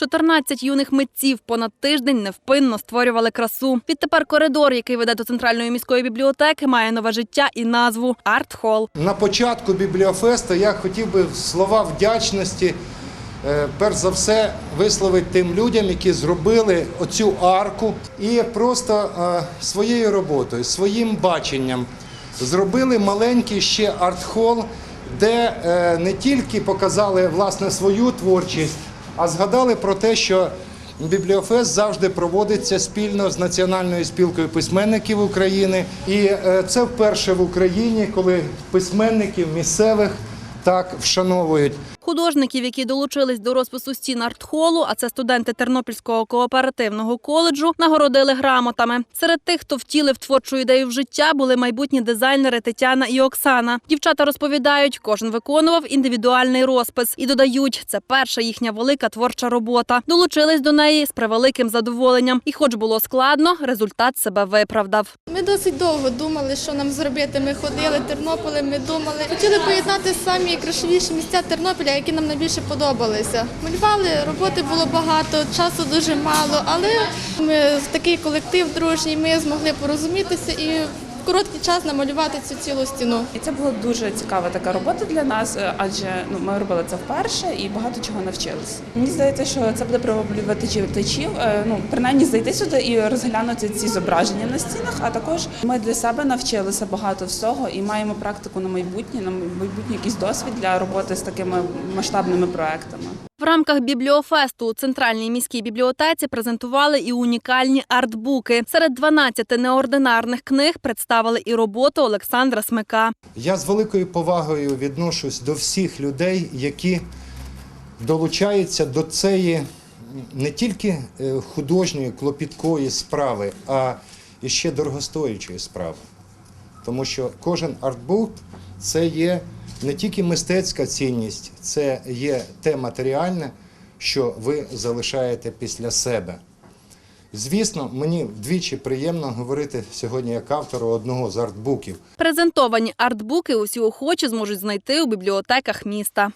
14 юних митців понад тиждень невпинно створювали красу. Відтепер коридор, який веде до центральної міської бібліотеки, має нове життя і назву Арт-хол. На початку бібліофесту я хотів би слова вдячності, е, перш за все, висловити тим людям, які зробили оцю арку і просто е, своєю роботою, своїм баченням зробили маленький ще арт-хол, де е, не тільки показали власне свою творчість, а згадали про те, що Бібліофест завжди проводиться спільно з Національною спілкою письменників України. І е, це вперше в Україні, коли письменників місцевих так вшановують. Художників, які долучились до розпису стін арт-холу, а це студенти Тернопільського кооперативного коледжу, нагородили грамотами. Серед тих, хто втілив творчу ідею в життя, були майбутні дизайнери Тетяна і Оксана. Дівчата розповідають, кожен виконував індивідуальний розпис і додають, це перша їхня велика творча робота. Долучились до неї з превеликим задоволенням. І, хоч було складно, результат себе виправдав. Ми досить довго думали, що нам зробити. Ми ходили Тернополем, ми думали. Хотіли поєднати самі красивіші місця Тернополя, які нам найбільше подобалися. Малювали, роботи було багато, часу дуже мало, але ми такий колектив дружній, ми змогли порозумітися і короткий час намалювати цю цілу стіну. І це була дуже цікава така робота для нас, е, адже ну ми робили це вперше і багато чого навчилися. Мені здається, що це буде приваблювати читачів, е, ну принаймні зайти сюди і розглянути ці зображення на стінах. А також ми для себе навчилися багато всього і маємо практику на майбутнє, на майбутнє якийсь досвід для роботи з такими масштабними проектами. В рамках бібліофесту у центральній міській бібліотеці презентували і унікальні артбуки. Серед 12 неординарних книг представили і роботу Олександра Смика. Я з великою повагою відношусь до всіх людей, які долучаються до цієї не тільки е, художньої клопіткої справи, а і ще дорогостоячої справи. Тому що кожен артбук це є не тільки мистецька цінність, це є те матеріальне, що ви залишаєте після себе. Звісно, мені вдвічі приємно говорити сьогодні як автору одного з артбуків. Презентовані артбуки усі охочі зможуть знайти у бібліотеках міста.